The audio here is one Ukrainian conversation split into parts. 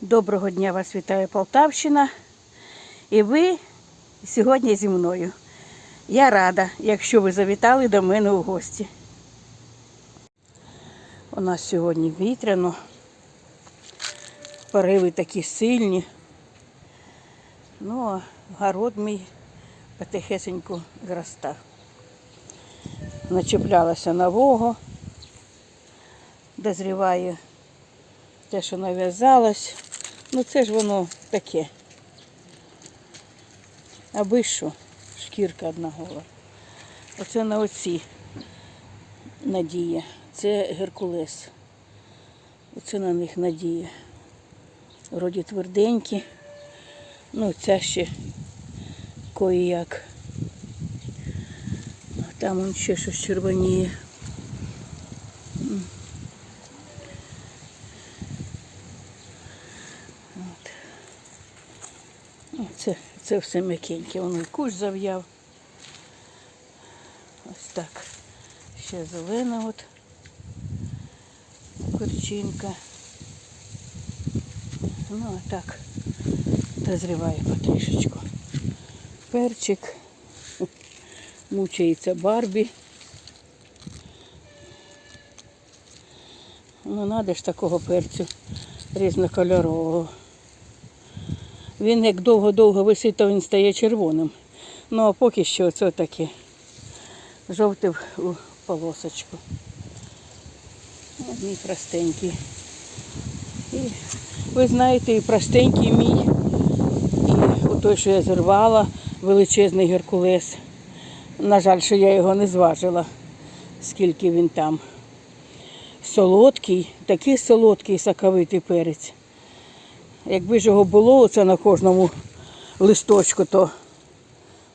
Доброго дня вас вітає Полтавщина. І ви сьогодні зі мною. Я рада, якщо ви завітали до мене у гості. У нас сьогодні вітряно. Пориви такі сильні. Ну, а город мій потихесеньку зроста. Начеплялася нового, дозріває те, що нав'язалось. Ну це ж воно таке. Аби що, шкірка одна гола. Оце на оці надія. Це Геркулес. Оце на них надія. Вроді тверденькі. Ну, ця ще кої-як. Там он ще щось червоніє. Ну, Це, все м'якеньке, воно і куш зав'яв. Ось так. Ще зелена от перчинка. Ну а так дозріває потрішечку. Перчик. Мучається Барбі. Ну, надо ж такого перцю різнокольорового. Він як довго-довго висить, то він стає червоним. Ну а поки що це таке. Жовтий у полосочку. Мій простенький. І ви знаєте, і простенький мій, і той, що я зірвала, величезний Геркулес. На жаль, що я його не зважила, скільки він там. Солодкий, такий солодкий соковитий перець. Якби ж його було оце на кожному листочку, то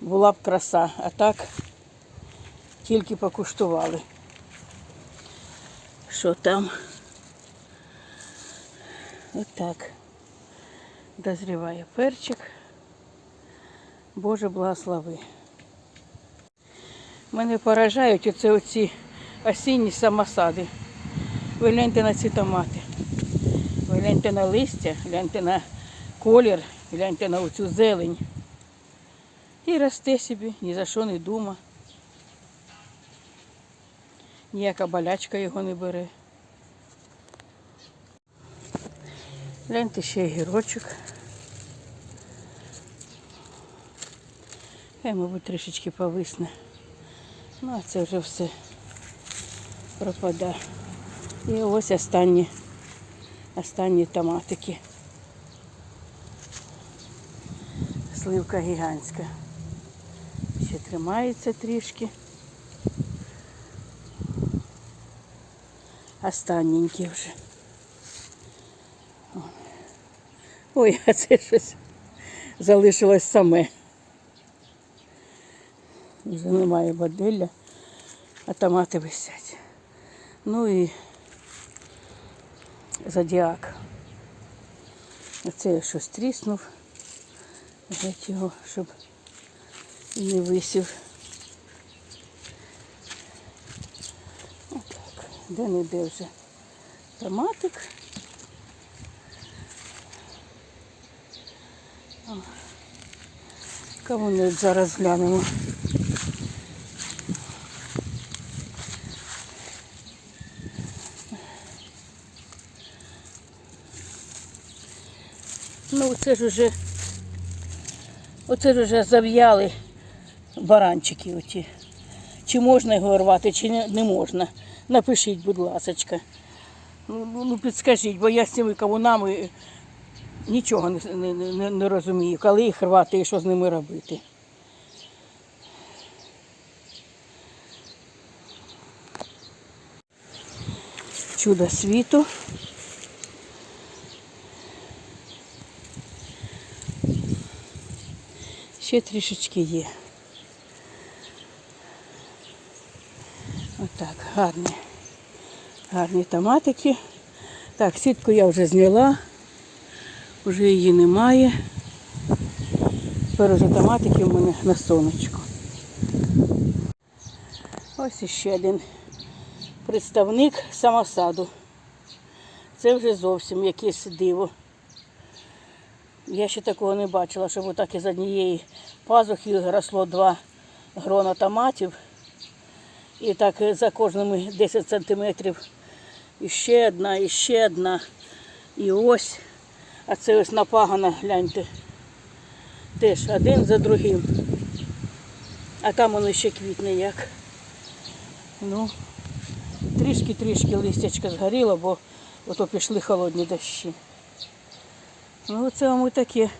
була б краса. А так тільки покуштували. Що там? Отак. Дозріває перчик. Боже благослови. Мене поражають оце оці осінні самосади. Ви гляньте на ці томати. Гляньте на листя, гляньте на колір, гляньте на оцю зелень. І росте собі, ні за що не дума. Ніяка болячка його не бере. Гляньте ще гірочок. Хай, мабуть, трішечки повисне. Ну, а це вже все пропадає. І ось останні, останні томатики. Сливка гігантська. Ще тримається трішки. Останненькі вже. Ой, а це щось залишилось саме. Вже немає баделля, а томати висять. Ну і зодіак. Оце я щось тріснув. Взять його, щоб не висів. Отак. Де не де вже томатик. Кавунець зараз глянемо. Ну, це ж уже, оце ж уже зав'яли баранчики оті. Чи можна його рвати, чи не, можна. Напишіть, будь ласочка. Ну, ну, ну, підскажіть, бо я з цими кавунами нічого не, не, не, не розумію, коли їх рвати і що з ними робити. Чудо світу. Ще трішечки є. Отак, гарні. Гарні томатики. Так, сітку я вже зняла, вже її немає. Тепер вже томатики в мене на сонечку. Ось іще один представник самосаду. Це вже зовсім якесь диво. Я ще такого не бачила, щоб отак із однієї пазухи росло два грона томатів. І так за кожними 10 сантиметрів іще одна, іще одна. І ось. А це ось напагана, гляньте. Теж один за другим. А там воно ще квітне як. Ну, трішки-трішки листячка згоріло, бо ото пішли холодні дощі. Ну, оце вам і таке.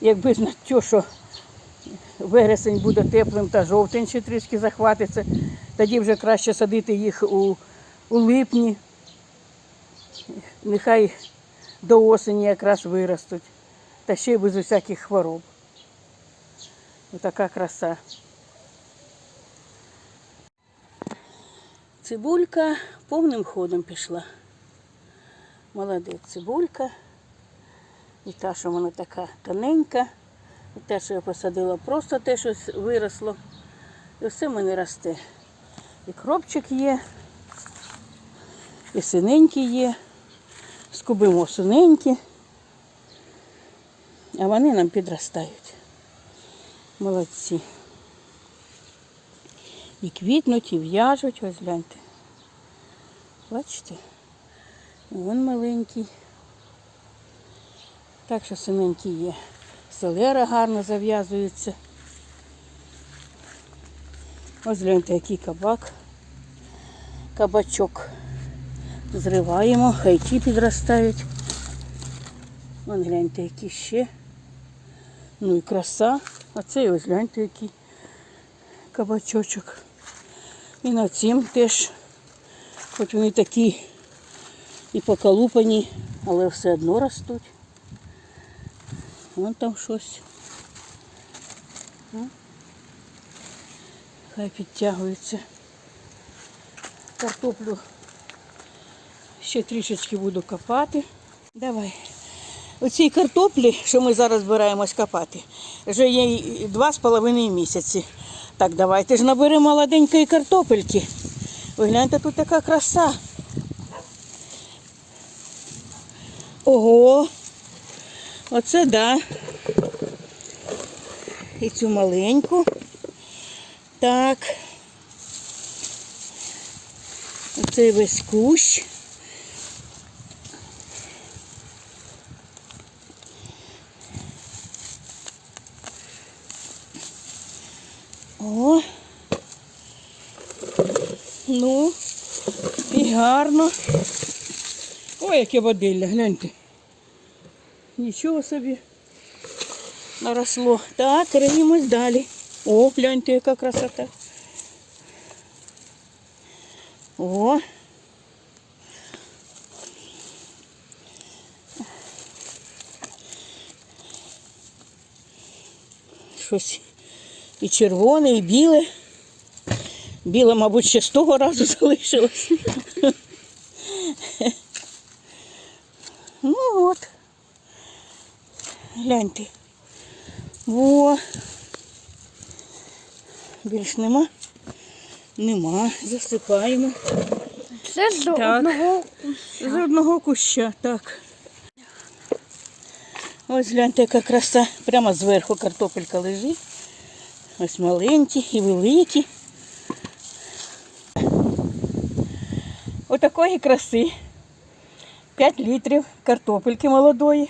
Якби знати, те, що вересень буде теплим та жовтень ще трішки захватиться, тоді вже краще садити їх у, у липні. Нехай до осені якраз виростуть. Та ще й без усяких хвороб. Отака краса. Цибулька повним ходом пішла. Молодець цибулька. І та, що вона така тоненька. І те, що я посадила, просто те, що виросло. І все в мене росте. І кропчик є, і синенький є. Скубимо синенькі, а вони нам підростають. Молодці. І квітнуть, і в'яжуть, ось гляньте. Бачите? Вон маленький. Так що синенький є. Селера гарно зав'язується. Ось гляньте, який кабак. Кабачок. Зриваємо, хай ті підростають. Вон гляньте, які ще. Ну і краса. А це ось гляньте, який кабачочок. І на цім теж, хоч вони такі і поколупані, але все одно ростуть. Вон там щось. Ну, Хай підтягується. Картоплю ще трішечки буду копати. Давай. Оцій картоплі, що ми зараз збираємось копати, вже є два з половиною місяці. Так, давайте ж наберемо молоденької картопельки. Ви гляньте, тут така краса. Ого! Оце да. І цю маленьку. Так. Оцей весь кущ. О. Ну, і гарно. Ой, яке водилля, гляньте. Нічого собі наросло. Так, риємось далі. О, гляньте, яка красота. О. Щось і червоне, і біле. Біле, мабуть, ще з того разу залишилось. Ну от. Гляньте. Во. Більш нема. Нема. Засипаємо. Це з Так. одного З одного куща, так. Ось гляньте, яка краса. Прямо зверху картопелька лежить. Ось маленькі і великі. Отакої краси. 5 літрів картопельки молодої.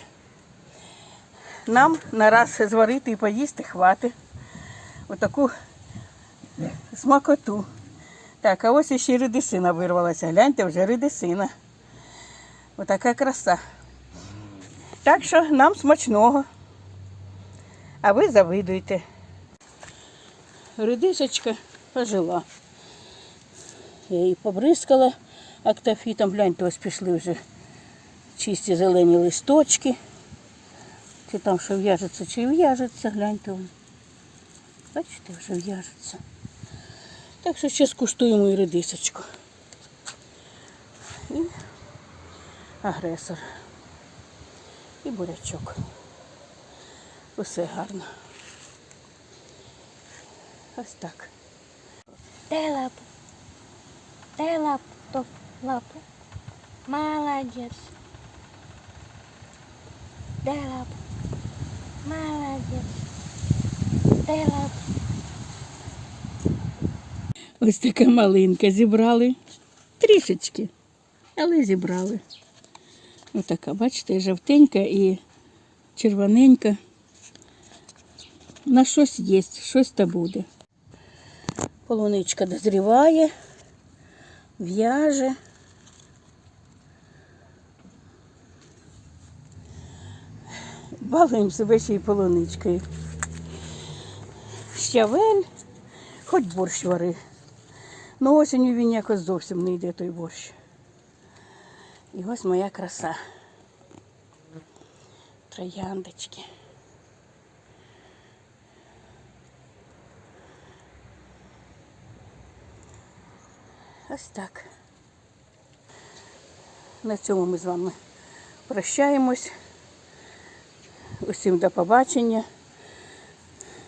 Нам на раз зварити і поїсти хватить. Отаку смакоту. Так, а ось ще редисина вирвалася. Гляньте, вже редисина. Отака краса. Так що нам смачного. А ви завидуйте. Редисочка пожила. Я її побризкала актофітом. Гляньте, ось пішли вже чисті зелені листочки. Чи там що в'яжеться, чи в'яжеться, гляньте. Бачите, вже в'яжеться. Так що ще скуштуємо і редисочку. І агресор. І бурячок. Усе гарно. Ось так. Дай лапу. Дай лапу, топ, лапу. Молодець. Дай лапу. Молодець. Ось така малинка зібрали. Трішечки, але зібрали. Ось така, бачите, жовтенька і червоненька. На щось є, щось та буде. Полуничка дозріває, в'яже. Балуємо себе ще й полуничкою. Щавель, хоч борщ вари. Ну осінню він якось зовсім не йде той борщ. І ось моя краса. Трояндочки. Ось так. На цьому ми з вами прощаємось. Усім до побачення.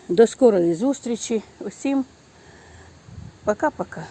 До скорої зустрічі. Усім пока-пока.